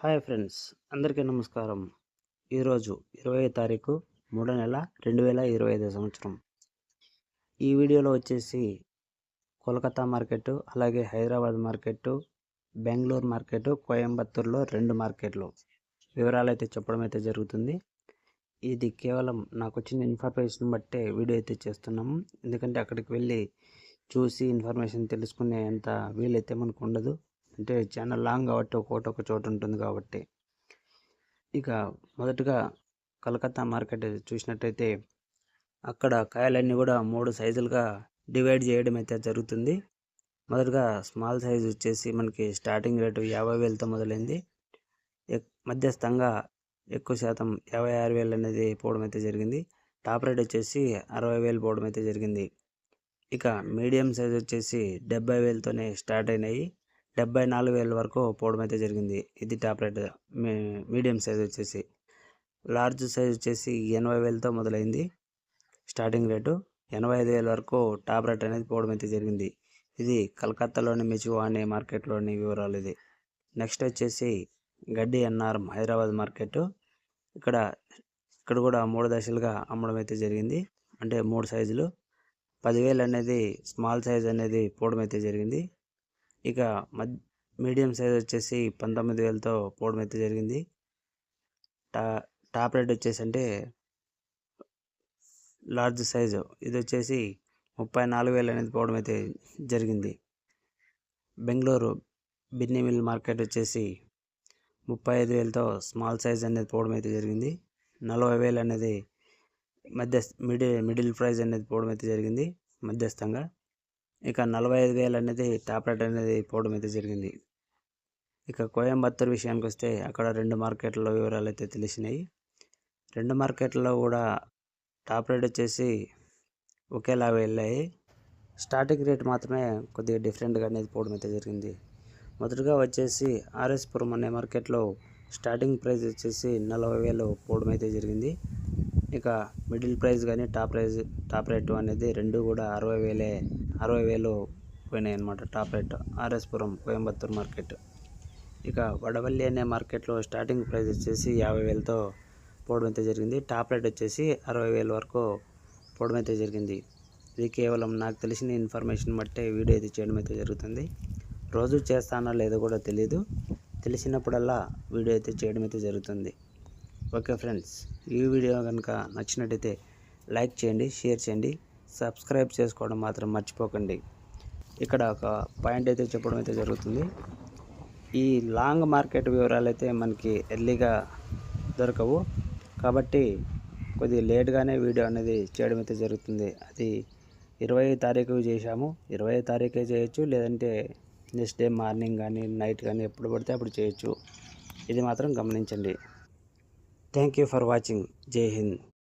Hi friends అందరికీ నమస్కారం. ఈరోజు ఇరవై తారీఖు మూడో నెల రెండు వేల ఇరవై ఐదో సంవత్సరం. ఈ వీడియోలో వచ్చేసి కోల్కతా మార్కెట్ అలాగే హైదరాబాద్ మార్కెట్ బెంగళూరు మార్కెట్ కోయంబత్తూరులో రెండు మార్కెట్లు. వివరాలు అయితే చెప్పడం అయితే జరుగుతుంది. ఇది కేవలం నాకు వచ్చిన ఇన్ఫర్మేషన్ బట్టే వీడియో అయితే చేస్తున్నాము. ఎందుకంటే అక్కడికి వెళ్ళి చూసి ఇన్ఫర్మేషన్ తెలుసుకునే అంత వీలైతే మనకు ఉండదు. అంటే చాలా లాంగ్ కాబట్టి ఒకటి ఒక చోట ఉంటుంది కాబట్టి. ఇక మొదటగా కలకత్తా మార్కెట్ చూసినట్టయితే అక్కడ కాయలన్నీ కూడా మూడు సైజులుగా డివైడ్ చేయడం అయితే జరుగుతుంది. మొదటగా స్మాల్ సైజ్ వచ్చేసి మనకి స్టార్టింగ్ రేటు యాభై వేలతో మొదలైంది. మధ్యస్థంగా ఎక్కువ శాతం యాభై ఆరు వేలు అనేది పోవడం అయితే జరిగింది. టాప్ రేట్ వచ్చేసి అరవై వేలు పోవడం అయితే జరిగింది. ఇక మీడియం సైజ్ వచ్చేసి డెబ్బై వేలతోనే స్టార్ట్ అయినాయి. డెబ్బై నాలుగు వేల వరకు పోవడం అయితే జరిగింది. ఇది టాప్ రేట్. మీడియం సైజ్ వచ్చేసి లార్జ్ సైజ్ వచ్చేసి ఎనభై వేలతో మొదలైంది. స్టార్టింగ్ రేటు ఎనభై ఐదు వేల వరకు టాప్ రేట్ అనేది పోవడం అయితే జరిగింది. ఇది కలకత్తాలోని మెచువా అనే మార్కెట్లోని వివరాలు ఇది. నెక్స్ట్ వచ్చేసి గడ్డి ఎన్ఆర్ హైదరాబాద్ మార్కెట్. ఇక్కడ ఇక్కడ కూడా మూడు దశలుగా అమ్మడం అయితే జరిగింది. అంటే మూడు సైజులు. పదివేలు అనేది స్మాల్ సైజ్ అనేది పోవడం అయితే జరిగింది. ఇక మద్ మీడియం సైజ్ వచ్చేసి పంతొమ్మిది వేలతో పోవడం అయితే జరిగింది. టా టాప్ రేట్ వచ్చేసి అంటే లార్జ్ సైజు. ఇది వచ్చేసి ముప్పై నాలుగు వేలు అనేది పోవడం అయితే జరిగింది. బెంగళూరు బిన్నీ మిల్ మార్కెట్ వచ్చేసి ముప్పై ఐదు వేలతో స్మాల్ సైజ్ అనేది పోవడం అయితే జరిగింది. నలభై వేలు అనేది మధ్య మిడిల్ మిడిల్ ప్రైజ్ అనేది పోవడం అయితే జరిగింది. మధ్యస్థంగా ఇక నలభై ఐదు వేలు అనేది టాప్ రేట్ అనేది పోవడం అయితే జరిగింది. ఇక కోయంబత్తూరు విషయానికి వస్తే అక్కడ రెండు మార్కెట్ల వివరాలు అయితే తెలిసినాయి. రెండు మార్కెట్లలో కూడా టాప్ రేట్ వచ్చేసి ఒకేలా వెళ్ళాయి. స్టార్టింగ్ రేట్ మాత్రమే కొద్దిగా డిఫరెంట్గా అనేది పోవడం అయితే జరిగింది. మొదటగా వచ్చేసి ఆర్ఎస్పురం అనే మార్కెట్లో స్టార్టింగ్ ప్రైస్ వచ్చేసి నలభై వేలు పోవడం అయితే జరిగింది. ఇక మిడిల్ ప్రైస్ కానీ టాప్ ప్రైస్ టాప్ రేటు అనేది రెండు కూడా అరవై వేలే అరవై వేలు పోయినాయి అనమాట top rate RS Puram Coimbatore market. ఇక వడవల్లి అనే మార్కెట్లో స్టార్టింగ్ ప్రైస్ వచ్చేసి యాభై వేలతో పోవడం అయితే జరిగింది. టాప్ రేట్ వచ్చేసి అరవై వేల వరకు పోవడం అయితే జరిగింది. ఇది కేవలం నాకు తెలిసిన ఇన్ఫర్మేషన్ బట్టే వీడియో అయితే చేయడం అయితే జరుగుతుంది. రోజు చేస్తానో లేదో కూడా తెలియదు తెలిసినప్పుడల్లా వీడియో అయితే చేయడం అయితే జరుగుతుంది. ఓకే ఫ్రెండ్స్ ఈ వీడియో కనుక నచ్చినట్టయితే లైక్ చేయండి షేర్ చేయండి సబ్స్క్రైబ్ చేసుకోవడం మాత్రం మర్చిపోకండి. ఇక్కడ ఒక పాయింట్ అయితే చెప్పడం అయితే జరుగుతుంది. ఈ లాంగ్ మార్కెట్ వివరాలు అయితే మనకి ఎర్లీగా దొరకవు. కాబట్టి కొద్దిగా లేట్గానే వీడియో అనేది చేయడం అయితే జరుగుతుంది. అది ఇరవై తారీఖు చేశాము. ఇరవై తారీఖే చేయొచ్చు లేదంటే నెక్స్ట్ డే మార్నింగ్ కానీ నైట్ కానీ ఎప్పుడు పడితే అప్పుడు చేయొచ్చు. ఇది మాత్రం గమనించండి. థ్యాంక్ యూ ఫర్ వాచింగ్ జై హింద్